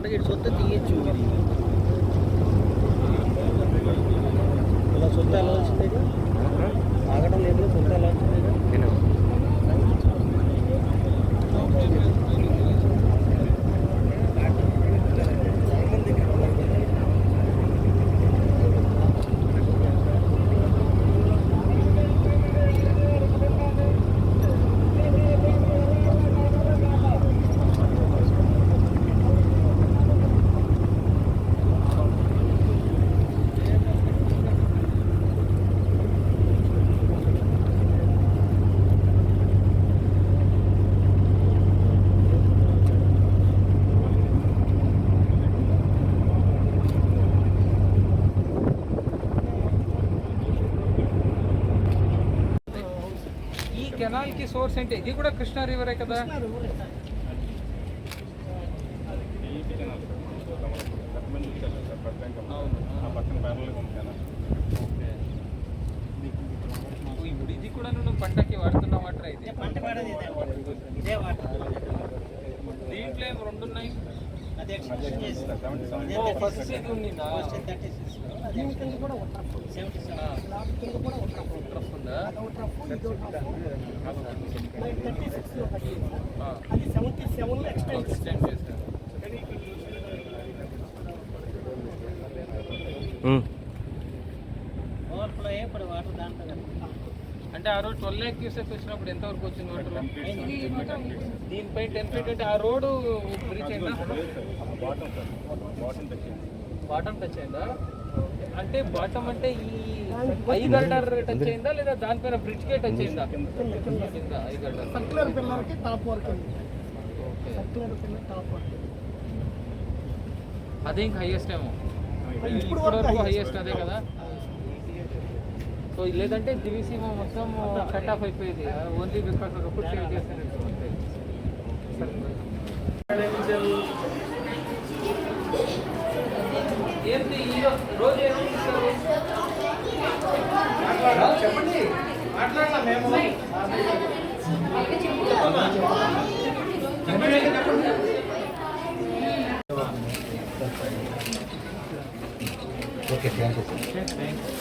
అంటే ఇటు సొత్త తీయచ్చు ఇది ఇలా సొత్త ఎలా ఈ కెనాల్కి సోర్స్ ఏంటి? ఇది కూడా కృష్ణా రివరే కదా? ఇప్పుడు ఇది కూడా నువ్వు పంటకి వాడుతున్న వాటర్. అయితే. దీంట్లో ఏం రెండు ఉన్నాయి? అదే ఎక్స్టెన్షన్ చేసి. అదే ఓ 36. ఫస్ట్ ఇది ఉండిందా ఫస్ట్ 36. అదే సెవెంటీ సెవెన్. ట్రఫ్ ఉందా ఆ, అది సెవెంటీ సెవెన్ ఎక్స్టెండ్ చేశారు ఓవర్ఫ్లో అయ్యి ఇప్పుడు వాటర్ దాంట్లో అంటే ఆ రోజు ట్వెల్వ్ ల్యాక్ క్యూసెక్ వచ్చినప్పుడు ఎంత వరకు వచ్చింది వాటర్ దీనిపై టెన్ ఫీట్ అంటే ఆ రోడ్డు బ్రిడ్జ్ అయిందా? బాటమ్ టచ్ అయిందా? అంటే బాటమ్ అంటే ఈ ఐ గర్డర్ టచ్ అయిందా లేదా దానిపైన బ్రిడ్జ్ కే టచ్ అయిందా? కింద ఐ గర్డర్ సర్క్యులర్ పిల్లర్కి టాప్ వర్క్ ఉంది okay circular pillar top work అదే ఇంకా హైయెస్ట్ ఏమో. ఇప్పుడు వరకు. హైయెస్ట్ అదే కదా. సో లేదంటే దివిసీమ మొత్తం కట్ ఆఫ్ అయిపోయేది ఓన్లీ బికాస్ ఒకప్పుడు సేవ్? చెప్పండి మాట్లాడలా మేము okay thank you sir thanks